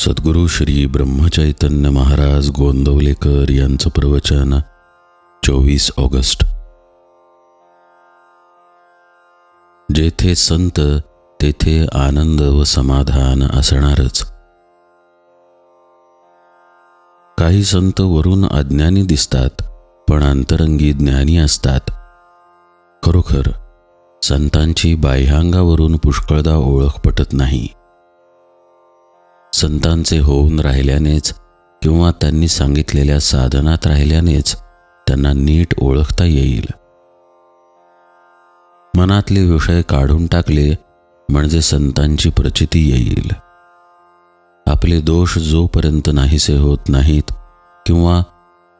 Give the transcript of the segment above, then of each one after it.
सद्गुरू श्री ब्रह्मचैतन्य महाराज गोंदवलेकर यांचं प्रवचन चोवीस ऑगस्ट. जेथे संत तेथे आनंद व समाधान असणारच. काही संत वरून अज्ञानी दिसतात पण अंतरंगी ज्ञानी असतात. खरोखर संतांची बाह्यांगावरून पुष्कळदा ओळख पटत नाही. संतांचे होऊन राहिल्यानेच किंवा त्यांनी सांगितलेल्या साधनात राहिल्यानेच त्यांना नीट ओळखता येईल. मनातले विषय काढून टाकले म्हणजे संतांची प्रचिती येईल. आपले दोष जोपर्यंत नाहीसे होत नाहीत किंवा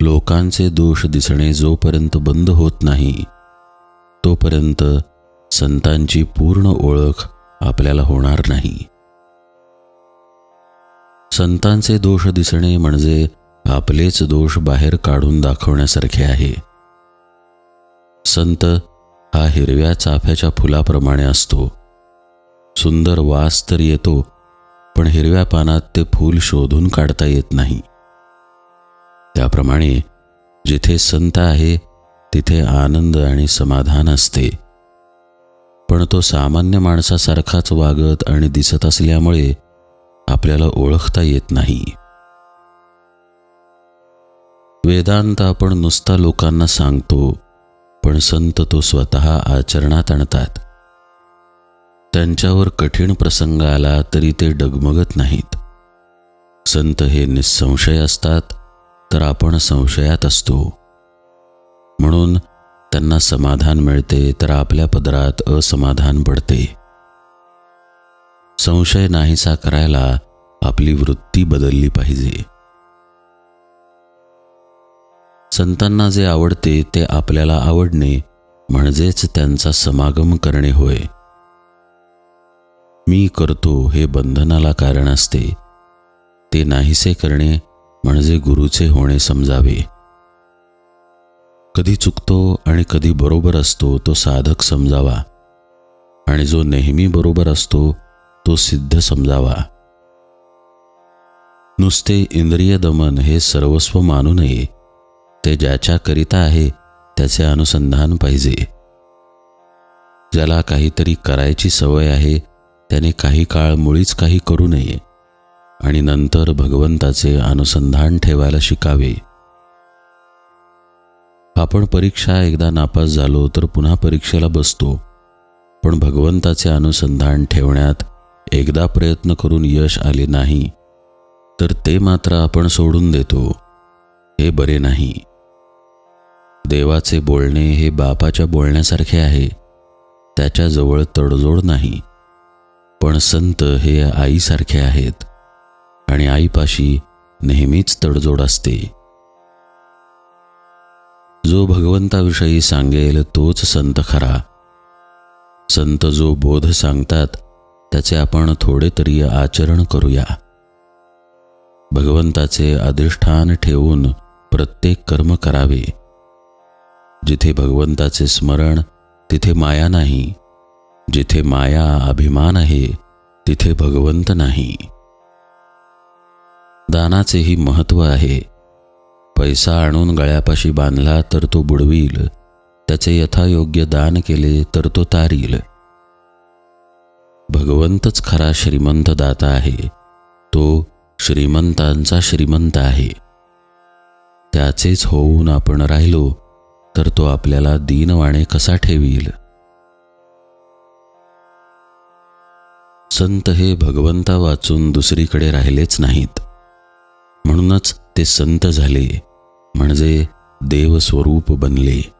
लोकांचे दोष दिसणे जोपर्यंत बंद होत नाही तोपर्यंत संतांची पूर्ण ओळख आपल्याला होणार नाही. संतांचे दोष दिसणे म्हणजे आपलेच दोष बाहेर काढून दाखवण्यासारखे आहे. संत हा हिरव्या चाफ्याच्या फुलाप्रमाणे असतो. सुंदर वास तर येतो पण हिरव्या पानात ते फूल शोधून काढता येत नाही. त्याप्रमाणे जिथे संत आहे तिथे आनंद आणि समाधान असते. पण तो सामान्य माणसासारखाच वागत आणि दिसत असल्यामुळे आपल्याला ओळखता येत नाही. वेदांत आपण नुसता लोकांना सांगतो पण संत तो स्वतः आचरणात आणतात. त्यांच्यावर कठीण प्रसंग आला तरी ते डगमगत नाहीत. संत हे निसंशय असतात तर आपण संशयात असतो. म्हणून त्यांना समाधान मिळते तर आपल्या पदरात असमाधान पडते. संशय नाहीसा करायला आपली वृत्ती बदलली पाहिजे. संतांना जे आवडते ते आपल्याला आवडणे म्हणजेच त्यांचा समागम करणे होय. मी करतो हे बंधनाला कारण असते. ते नाहीसे करणे म्हणजे गुरुचे होणे समजावे. कधी चुकतो आणि कधी बरोबर असतो तो साधक समजावा. आणि जो नेहमी बरोबर असतो तो सिद्ध समजावा. नुसते इंद्रिय दमन हे सर्वस्व मानू नये. ते ज्याच्याकरिता आहे त्याचे अनुसंधान पाहिजे. ज्याला काहीतरी करायची सवय आहे त्याने काही काळ मुळीच काही करू नये आणि नंतर भगवंताचे अनुसंधान ठेवायला शिकावे. आपण परीक्षा एकदा नापास झालो तर पुन्हा परीक्षेला बसतो पण भगवंताचे अनुसंधान ठेवण्यात एकदा प्रयत्न करून यश आले नाही तर ते मात्र आपण सोडून देतो. हे बरे नाही. देवाचे बोलणे हे बापाच्या बोलण्यासारखे आहे. त्याच्याजवळ तडजोड नाही. पण संत हे आईसारखे आहेत आणि आईपाशी नेहमीच तडजोड असते. जो भगवंताविषयी सांगेल तोच संत खरा. संत जो बोध सांगतात त्याचे आपण थोडे तरी आचरण करूया. भगवंताचे अधिष्ठान ठेवून प्रत्येक कर्म करावे. जिथे भगवंताचे स्मरण तिथे माया नाही. जिथे माया अभिमान आहे तिथे भगवंत नाही. दानाचेही महत्त्व आहे. पैसा आणून गळ्यापाशी बांधला तर तो बुडवील. त्याचे यथायोग्य दान केले तर तो तारील. भगवंतच खरा श्रीमंत दाता आहे. तो श्रीमंतांचा श्रीमंत आहे. त्याचेच होऊन आपण राहिलो तर तो आपल्याला दीनवाणे कसा ठेवील? संत हे भगवंता वाचून दुसरीकडे राहिलेच नाहीत. म्हणूनच ते संत झाले म्हणजे देवस्वरूप बनले.